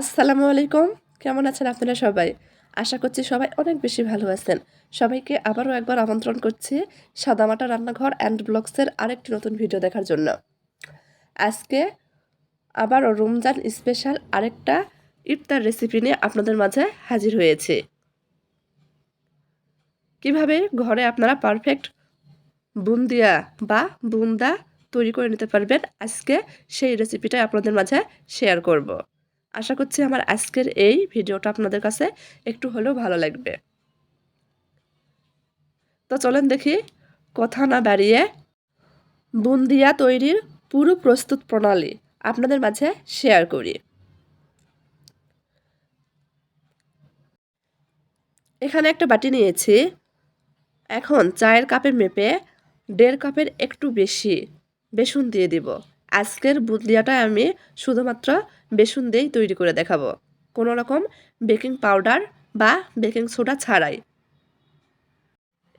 আসসালামু আলাইকুম। কেমন আছেন আপনারা সবাই? আশা করছি সবাই অনেক বেশি ভালো আছেন। সবাইকে আবারও একবার আমন্ত্রণ করছি সাদামাটা রান্নাঘর অ্যান্ড ব্লগসের আরেকটি নতুন ভিডিও দেখার জন্য। আজকে আবারও রমজান স্পেশাল আরেকটা ইফতার রেসিপি নিয়ে আপনাদের মাঝে হাজির হয়েছে। কীভাবে ঘরে আপনারা পারফেক্ট বুন্দিয়া বা বুন্দা তৈরি করে নিতে পারবেন, আজকে সেই রেসিপিটাই আপনাদের মাঝে শেয়ার করব। আশা করছি আমার আজকের এই ভিডিওটা আপনাদের কাছে একটু হলেও ভালো লাগবে। তো চলেন দেখি, কথা না বাড়িয়ে বুন্দিয়া তৈরির পুরো প্রস্তুত প্রণালী আপনাদের মাঝে শেয়ার করি। এখানে একটা বাটি নিয়েছি। এখন চায়ের কাপে মেপে দেড় কাপের একটু বেশি বেসন দিয়ে দিব। আজকের বুন্দিয়াটা আমি শুধুমাত্র বেসন দিয়েই তৈরি করে দেখাবো। কোনো রকম বেকিং পাউডার বা বেকিং সোডা ছাড়াই।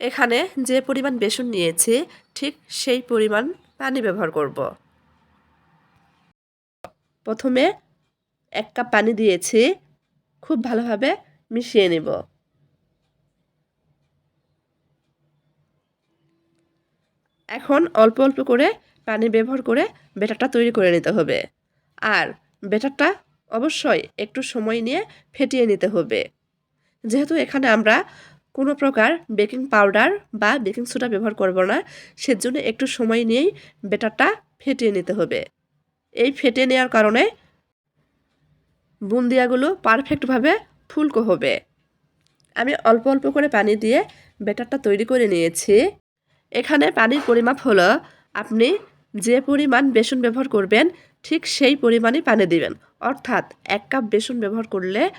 এখানে যে পরিমাণ বেসন নিয়েছি, ঠিক সেই পরিমাণ পানি ব্যবহার করব। প্রথমে এক কাপ পানি দিয়েছি, খুব ভালোভাবে মিশিয়ে নেব। এখন অল্প অল্প করে পানি ব্যবহার করে ব্যাটারটা তৈরি করে নিতে হবে। আর ব্যাটারটা অবশ্যই একটু সময় নিয়ে ফেটিয়ে নিতে হবে। যেহেতু এখানে আমরা কোনো প্রকার বেকিং পাউডার বা বেকিং সোডা ব্যবহার করব না, সেজন্য একটু সময় নিয়েই ব্যাটারটা ফেটিয়ে নিতে হবে। এই ফেটে নেওয়ার কারণে বুন্দিয়াগুলো পারফেক্টভাবে ফুলকো হবে। আমি অল্প অল্প করে পানি দিয়ে ব্যাটারটা তৈরি করে নিয়েছি। এখানে পানির পরিমাপ হলো আপনি যে পরিমাণ বেসন ব্যবহার করবেন, ঠিক সেই পরিমাণই পানি দিবেন। অর্থাৎ এক কাপ বেসন ব্যবহার করলে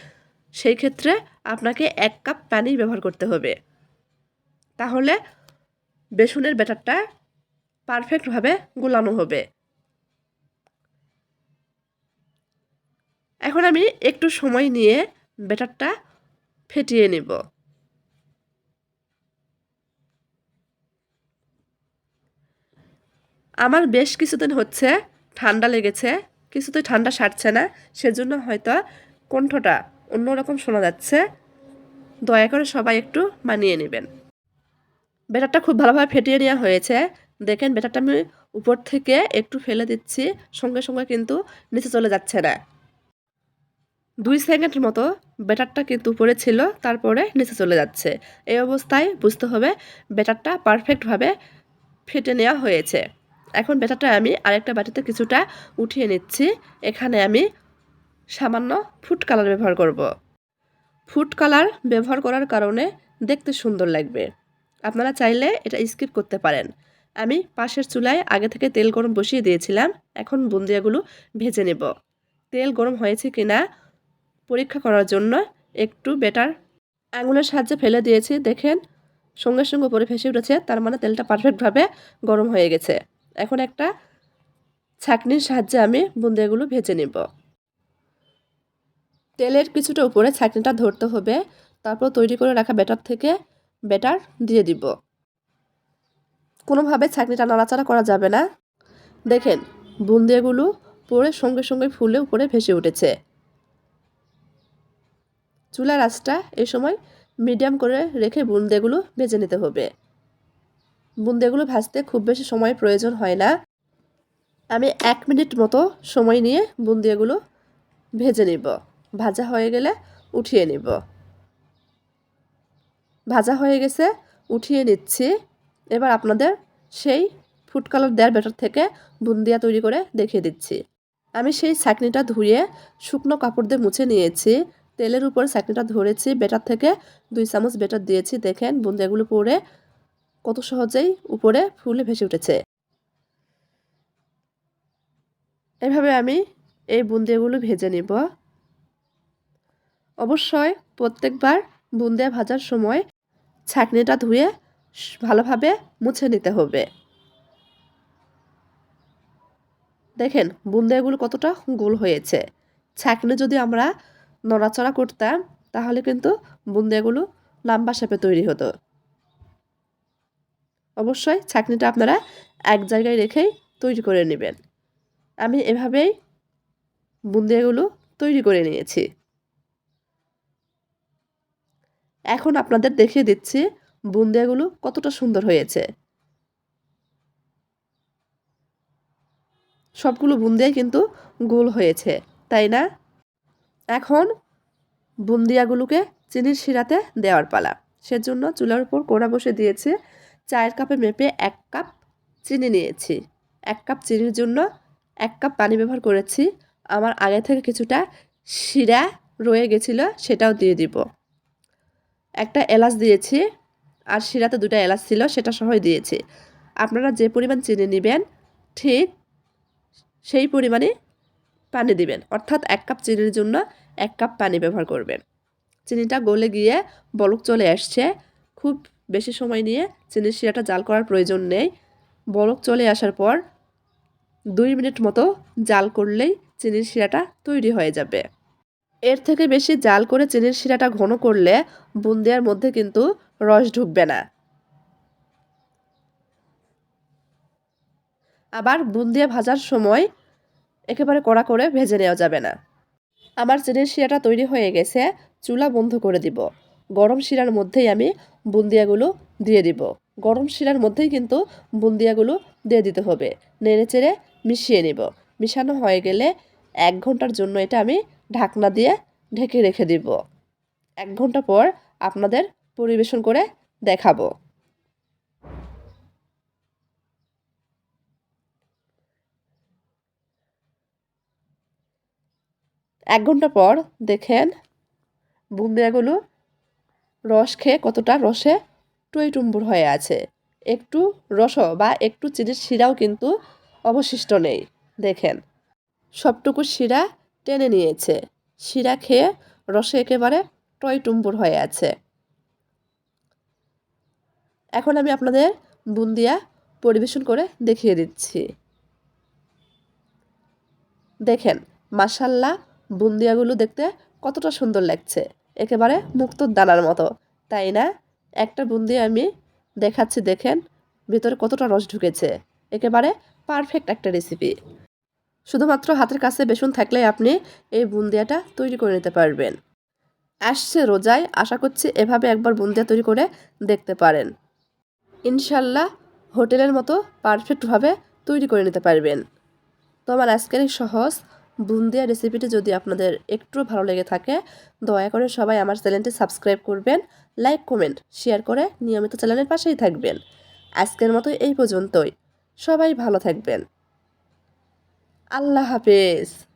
সেই ক্ষেত্রে আপনাকে এক কাপ পানি ব্যবহার করতে হবে। তাহলে বেসনের ব্যাটারটা পারফেক্টভাবে গুলানো হবে। এখন আমি একটু সময় নিয়ে ব্যাটারটা ফেটিয়ে নেব। আমার বেশ কিছুদিন হচ্ছে ঠান্ডা লেগেছে, কিছুতেই ঠান্ডা সারছে না, সেজন্য হয়তো কণ্ঠটা অন্যরকম শোনা যাচ্ছে। দয়া করে সবাই একটু মানিয়ে নেবেন। বেটারটা খুব ভালোভাবে ফেটিয়ে নেওয়া হয়েছে। দেখেন বেটারটা আমি উপর থেকে একটু ফেলে দিচ্ছি, সঙ্গে সঙ্গে কিন্তু নিচে চলে যাচ্ছে না। দুই সেকেন্ডের মতো বেটারটা কিন্তু উপরে ছিল, তারপরে নিচে চলে যাচ্ছে। এই অবস্থায় বুঝতে হবে বেটারটা পারফেক্টভাবে ফেটে নেওয়া হয়েছে। এখন বেটারটা আমি আরেকটা বাটিতে কিছুটা উঠিয়ে নিচ্ছি। এখানে আমি সামান্য ফুড কালার ব্যবহার করব। ফুড কালার ব্যবহার করার কারণে দেখতে সুন্দর লাগবে। আপনারা চাইলে এটা স্কিপ করতে পারেন। আমি পাশের চুলায় আগে থেকে তেল গরম বসিয়ে দিয়েছিলাম। এখন বুন্দিয়াগুলো ভেজে নেব। তেল গরম হয়েছে কিনা পরীক্ষা করার জন্য একটু বেটার আঙুলের সাহায্যে ফেলে দিয়েছি। দেখেন, সঙ্গে সঙ্গে উপরে ভেসে উঠেছে। তার মানে তেলটা পারফেক্টভাবে গরম হয়ে গেছে। এখন একটা ছাকনির সাহায্যে আমি বুন্দিয়াগুলো ভেজে নেব। তেলের কিছুটা উপরে ছাকনিটা ধরতে হবে, তারপর তৈরি করে রাখা ব্যাটার থেকে ব্যাটার দিয়ে দিব। কোনোভাবে ছাকনিটা নাড়াচাড়া করা যাবে না। দেখেন বুন্দিয়াগুলো পরে সঙ্গে সঙ্গে ফুলে উপরে ভেসে উঠেছে। চুলার আঁচটা এই সময় মিডিয়াম করে রেখে বুন্দেগুলো ভেজে নিতে হবে। বুন্দেগুলো ভাজতে খুব বেশি সময় প্রয়োজন হয় না। আমি এক মিনিট মতো সময় নিয়ে বুন্দিয়াগুলো ভেজে নিব। ভাজা হয়ে গেলে উঠিয়ে নিব। ভাজা হয়ে গেছে, উঠিয়ে নিচ্ছি। এবার আপনাদের সেই ফুড কালার দেওয়ার ব্যাটার থেকে বুন্দিয়া তৈরি করে দেখিয়ে দিচ্ছি। আমি সেই চাকনিটা ধুয়ে শুকনো কাপড় দিয়ে মুছে নিয়েছি। তেলের উপর চাকনিটা ধরেছি বেটার থেকে দুই চামচ বেটার দিয়েছি। দেখেন বুন্দিয়াগুলো পরে কত সহজেই উপরে ফুলে ভেসে উঠেছে। এভাবে আমি এই বুন্দিয়াগুলো ভেজে নিব। অবশ্যই প্রত্যেকবার বুন্দিয়া ভাজার সময় ছাকনিটা ধুয়ে ভালোভাবে মুছে নিতে হবে। দেখেন বুন্দিয়াগুলো কতটা গোল হয়েছে। ছাকনি যদি আমরা নড়াচড়া করতাম, তাহলে কিন্তু বুন্দিয়াগুলো লম্বা শেপে তৈরি হতো। অবশ্যই ছাকনিটা আপনারা এক জায়গায় রেখেই তৈরি করে নেবেন। আমি এভাবেই বুন্দিয়াগুলো তৈরি করে নিয়েছি। এখন আপনাদের দেখিয়ে দিচ্ছি বুন্দিয়াগুলো কতটা সুন্দর হয়েছে। সবগুলো বুন্দিয়া কিন্তু গোল হয়েছে, তাই না? এখন বুন্দিয়াগুলোকে চিনির শিরাতে দেওয়ার পালা। সেজন্য চুলার উপর কোড়া বসে দিয়েছে চায়ের কাপে মেপে এক কাপ চিনি নিয়েছি। এক কাপ চিনির জন্য এক কাপ পানি ব্যবহার করেছি। আমার আগে থেকে কিছুটা শিরা রয়ে গেছিল সেটাও দিয়ে দিব। একটা এলাচ দিয়েছি আর শিরাতে দুটো এলাচ ছিল সেটা সহই দিয়েছি। আপনারা যে পরিমাণ চিনি নেবেন, ঠিক সেই পরিমাণে পানি দিবেন। অর্থাৎ এক কাপ চিনির জন্য এক কাপ পানি ব্যবহার করবেন। চিনিটা গলে গিয়ে বলক চলে আসছে। খুব বেশি সময় নিয়ে চিনির শিরাটা জাল করার প্রয়োজন নেই। বলক চলে আসার পর দুই মিনিট মতো জাল করলেই চিনির শিরাটা তৈরি হয়ে যাবে। এর থেকে বেশি জাল করে চিনির শিরাটা ঘন করলে বুন্দিয়ার মধ্যে কিন্তু রস ঢুকবে না। আবার বুন্দিয়া ভাজার সময় একেবারে কড়া করে ভেজে নেওয়া যাবে না। আমার চিনির শিরাটা তৈরি হয়ে গেছে, চুলা বন্ধ করে দিব। গরম শিরার মধ্যেই আমি বুন্দিয়াগুলো দিয়ে দিব। গরম শিরার মধ্যেই কিন্তু বুন্দিয়াগুলো দিয়ে দিতে হবে। নেড়ে চেড়ে মিশিয়ে নিব। মিশানো হয়ে গেলে এক ঘণ্টার জন্য এটা আমি ঢাকনা দিয়ে ঢেকে রেখে দিব। এক ঘণ্টা পর আপনাদের পরিবেশন করে দেখাবো। এক ঘণ্টা পর দেখেন বুন্দিয়াগুলো রস খেয়ে কতটা রসে টইটুম্বুর হয়ে আছে। একটু রস বা একটু চিনির শিরাও কিন্তু অবশিষ্ট নেই, দেখেন। সবটুকু শিরা টেনে নিয়েছে। শিরা খেয়ে রসে একেবারে টইটুম্বুর হয়ে আছে। এখন আমি আপনাদের বুন্দিয়া পরিবেশন করে দেখিয়ে দিচ্ছি। দেখেন মাসাল্লা বুন্দিয়াগুলো দেখতে কতটা সুন্দর লাগছে। একেবারে মুক্তোর দানার মতো। তাই না? একটা বুন্দিয়া আমি দেখাচ্ছি, দেখেন। ভেতরে কতটা রস ঢুকেছে। একেবারে পারফেক্ট একটা রেসিপি শুধুমাত্র হাতের কাছে বেসন থাকলে আপনি এই বুন্দিয়াটা তৈরি করে নিতে পারবেন। আসছে রোজায়, আশা করছি এভাবে একবার বুন্দিয়া তৈরি করে দেখতে পারেন। ইনশাল্লাহ হোটেলের মতো পারফেক্টভাবে তৈরি করে নিতে পারবেন। তো আমার আজকের সহজ বুন্দিয়া রেসিপিটি যদি আপনাদের একটু ভালো লেগে থাকে, দয়া করে সবাই আমার চ্যানেলটি সাবস্ক্রাইব করবেন লাইক কমেন্ট শেয়ার করে নিয়মিত চ্যানেলের পাশেই থাকবেন। আজকের মতো এই পর্যন্তই। সবাই ভালো থাকবেন। আল্লাহ হাফেজ।